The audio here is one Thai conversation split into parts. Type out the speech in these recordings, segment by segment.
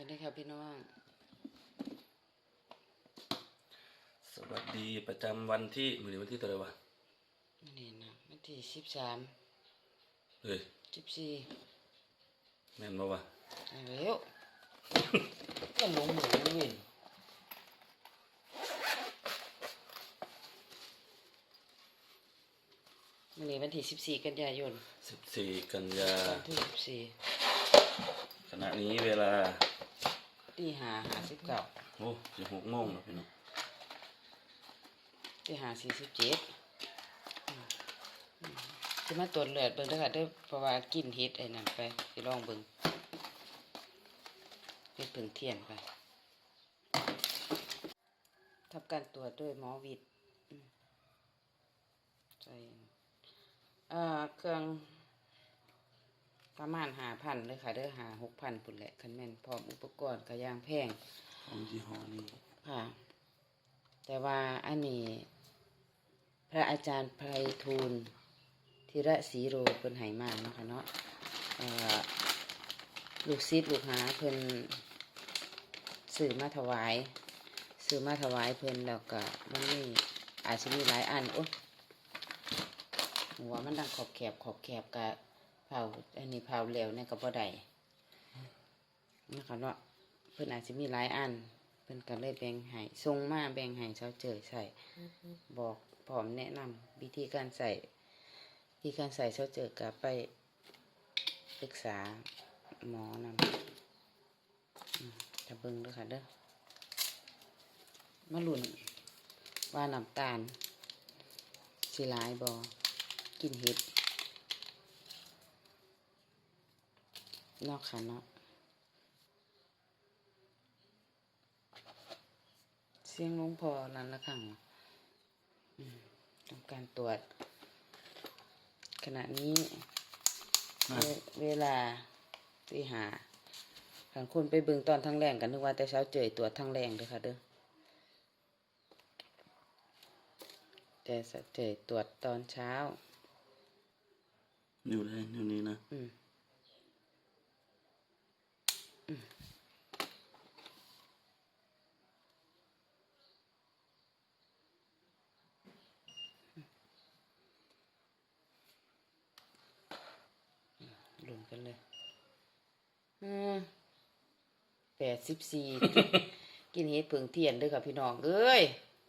วัสดีครับพี่น้อง สวัสดีประจำวันที่มือนี้วันที่เท่าไหร่วะนี่นะวันที่สิบสามเฮ้ยสิบสี่แม่นบ่วะเอาแล้วก็ลงมือเว้ยวันนี้วันที่สิบสี่กันยายนสิบสี่กันยาวันที่สิบสี่ ขณะนี้เวลาตีหาหาสิบเก้าโอ้สิบหกโมงแล้วพี่น้องตีหาสี่สิบเจ็ดจะมาตรวจเลือดเบิ่งเด้อค่ะเด้อเพราะว่ากินเฮ็ดไอ้นั่นไปสิลองเบิ่งเฮ็ดผึ่งเทียนไปทำการตรวจด้วยหมอวิทย์อืมใส่อ่าเครื่อง ประมาณหาพันเลยค่ะเด้อหาหกพันปุ่นแหละคันแม่นพร้อมอุปกรณ์ก็ย่างแพงของยี่ห้อนี้ค่ะ แต่ว่าอันนี้ พระอาจารย์ไพฑูรย์ธีระศรีโรเพิ่นให้มาเนาะค่ะเนาะเอ่อลูกศิษย์ลูกหาเพิ่นสื่อมาถวายสื่อมาถวายเพิ่นแล้วก็มันนี่อาจจะมีหลายอันโอ้หัวมันดังขอบแคบขอบแคบกะ เผาอันนี้เผาแล้วเนี่ยก็บ่ได้นะคะเนาะเพิ่นอาจจะมีหลายอันเพิ่นก็เลยแบ่งให้ส่งมาแบ่งให้ชาวเจยใส่บอกพร้อมแนะนำวิธีการใส่วิธีการใส่ชาวเจยกับไปปรึกษาหมอนำอืมจะเบิ่งเด้วยค่ะเด้อมาหลุนว่าน้ำตาลสิหลายบอกินเห็ด นอกค่ะเนาะเสียงหลวงพอนั้นละครั้งอืมทำการตรวจ ขณะนี้อะเวเวลาตีหาขันคนไปเบิ่งตอนทั้งแรงกันนึกว่าแต่เช้าเจยตรวจทั้งแรงเด้อค่ะเด้อแต่สะเจยตรวจตอนเช้า อยู่เลยอยู่นี้นะ อืม รวมกันเลยอืมแปดสิบสี่กินเฮ็ดเพิงเทียนเด้วยค่ะพี่น้อง เอ้ย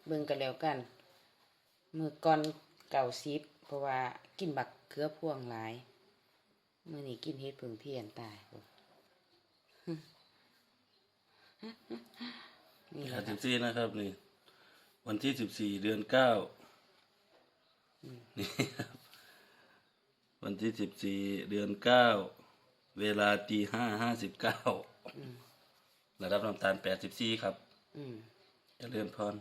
เบิ่งกันแล้วกัน มือก่อนเก่าซิบเพราะว่ากินบักเขือพ่วงหลายมื่อนี้กินเฮ็ดเพิ่งเพียนตายบ่นี่แหอาละทิค่ะตย์สี่นะครับนี่ วันที่สิบสี่เดือนเก้านี่ครับ วันที่สิบสี่เดือนเก้าเวลาตีห้าห้าสิบเก้าระดับน้ำตาลแปดสิบสี่ครับอืมเจะเลื่อนพร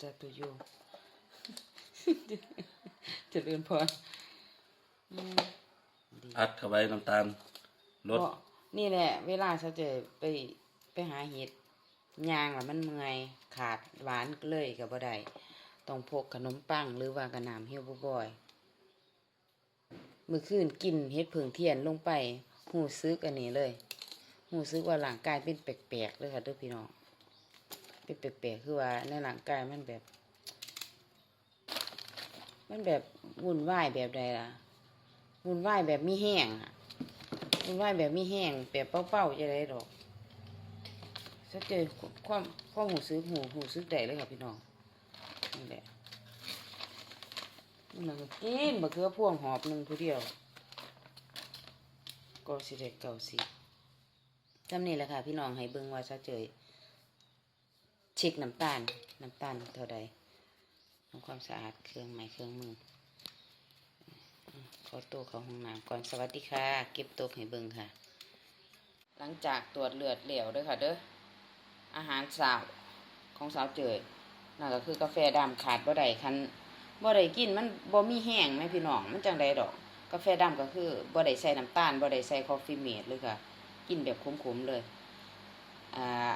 จะตุโยเจะเรียนพรอืมอัดเข้าไว้น้ำตาลลดเพราะนี่แหละ เวลาเขาจะไปไปหาเห็ดยางแล้วมันเมื่อยขาดหวานเลยก็บ่ได้ต้องพกขนมปังหรือว่ากระหน่ำเฮียวบ่อยๆ มือคืนกินเฮ็ดเพิ่งเทียนลงไปหูซึกอันนี้เลยหูซึกว่าร่างกายเป็นแปลกๆเลยค่ะเด้อพี่น้องเป็นแปลกๆคือว่าในร่างกายมันแบบ มันแบบวุ่นวายแบบใดล่ะวุ่นวายแบบมีแห้งอะวุ่นวายแบบมีแห้งแบบเป้าๆจะได้ดอกสักเจอความความหูซื้อหูหูซื้อได้เลยค่ะพี่น้องนี่แหละ มันก็กินบะเขือพ่วงหอบหนึ่งผู้เดียว ก็สิได้เก่าสิจำนี่แหละค่ะ พี่น้องให้เบิ่งว่าซะเจยเช็คน้ำตาล น้ำตาลเท่าใดทำความสะอาดเครื่องไม้เครื่องมือขอตัวเข้าห้องน้ำก่อนสวัสดีค่ะ เก็บตัวให้เบิ่งค่ะ หลังจากตรวจเลือดเหลวด้วยค่ะเด้ออาหารสาวของสาวเจยนั่นก็คือกาแฟดำขาดบ่ได้คัน บ่ได้กินมันบ่มีแห้งไหมพี่น้องมันจังไดดอก กาแฟดำก็คือบ่ได้ใส่น้ำตาลบ่ได้ใส่คอฟฟี่เมดเลยค่ะ กินแบบขมๆเลยอ่า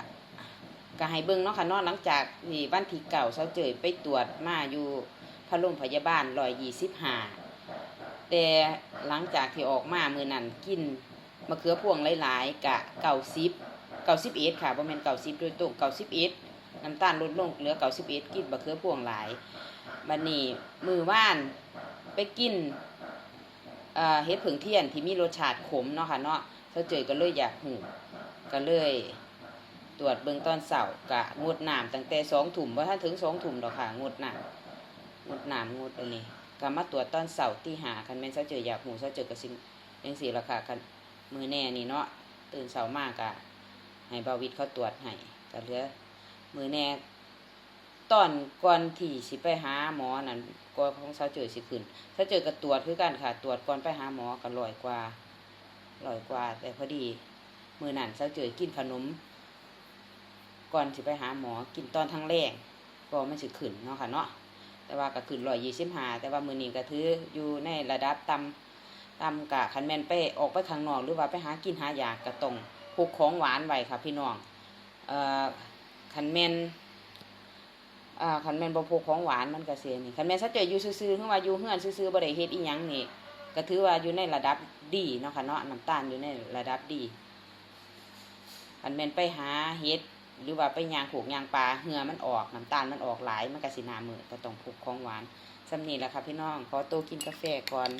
ก็ให้เบิ่งเนาะค่ะนาะหลังจากที่วันที่เก่าเสาเจยไปตรวจมาอยู่พระโรงพยาบาลร้อยยี่สิบห้าแต่หลังจากที่ออกมามือนั้นกินมะเขือพวงหลายๆกะเก่าซิบเก่าซิบเอ็ดค่ะบ่แม่นเก่าซิบโดยตรงเก่าซิบเอ็ด น้ำตาลลดลงเหลือเก่าซิบเอ็ดกินมะเขือพวงหลายบัดนี้มือว่านไปกินเอ่อเฮ็ดผึ่งเทียนที่มีรสชาติขมเนาะค่ะเนาะเขาเจอก็เลยอยากหูก็เลยตรวจเบื้องต้นเสาร์กะงดน้ำตั้งแต่สองถุ่มว่าถ้าถึงสองถุ่มดอกค่ะงดน้ำงดน้ำงดอันนี้ก็มาตรวจตอนเสาร์ที่หาคันแม่นเขาเจออยากหูเขาเจอกับสิ่งยังสี่ละค่ะคันมือแน่นี่เนาะตื่นเสาร์มากกะให้บาวิทเขาตรวจให้ก็เหลือ มือแน่ตอนก่อนที่สิไปหาหมอนั่นก่อนของเขาเจอสิขึ้นเขาเจอกับตรวจคือกันค่ะ ตรวจก่อนไปหาหมอก็ลอยกว่าลอยกว่า แต่พอดี มือนั่นเขาเจอกินขนม ก่อนสิไปหาหมอกินตอนทั้งแรกก็มันสิขึ้นเนาะค่ะเนาะแต่ว่าก็ขึ้นร้อยยี่สิบห้าแต่ว่ามือนี้ก็ถืออยู่ในระดับต่ำต่ำกะคันแมนไปออกไปข้างนอกหรือว่าไปหากินหายากกระตรงพกของหวานไว้ค่ะพี่น้องเอ่อ คันแมนอ่าคันแมนบ่พกของหวานมันก็เสียนี่คันแมนสัจเจอยู่ซื่อๆคือว่าอยู่เฮือนซื่อๆบ่ได้เฮ็ดอีหยังนี่ก็ถือว่าอยู่ในระดับดีเนาะค่ะเนาะน้ำตาลอยู่ในระดับดีคันแมนไปหาเฮ็ดหรือว่าไปยางผูกยางปลาเหงื่อมันออกน้ำตาลมันออกหลายมันก็สิหนามือก็ต้องผูกของหวานสำนีแหละค่ะพี่น้องขอตัวกินกาแฟก่อน